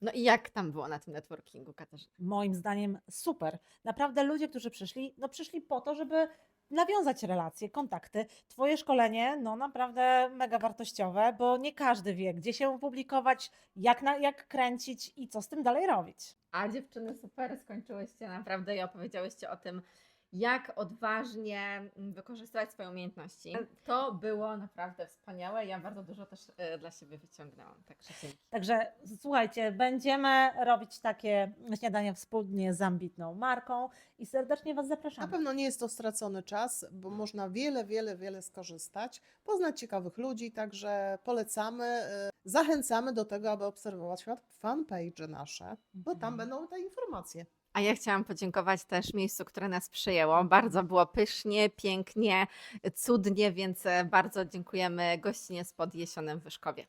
No i jak tam było na tym networkingu, Katarzyna? Moim zdaniem super. Naprawdę ludzie, którzy przyszli, no przyszli po to, żeby nawiązać relacje, kontakty. Twoje szkolenie, no naprawdę mega wartościowe, bo nie każdy wie, gdzie się publikować, jak, na, jak kręcić i co z tym dalej robić. A dziewczyny, super, skończyłyście naprawdę i opowiedziałyście o tym, jak odważnie mm, wykorzystywać swoje umiejętności. To było naprawdę wspaniałe. Ja bardzo dużo też e, dla siebie wyciągnęłam. Także. Także słuchajcie, będziemy robić takie śniadania wspólnie z ambitną marką i serdecznie Was Na zapraszamy. pewno nie jest to stracony czas, bo można wiele, wiele, wiele skorzystać, poznać ciekawych ludzi, także polecamy, y, zachęcamy do tego, aby obserwować fanpage nasze, bo tam Mhm. będą te informacje. A ja chciałam podziękować też miejscu, które nas przyjęło. Bardzo było pysznie, pięknie, cudnie, więc bardzo dziękujemy gościnie spod Jesionem Wyszkowie.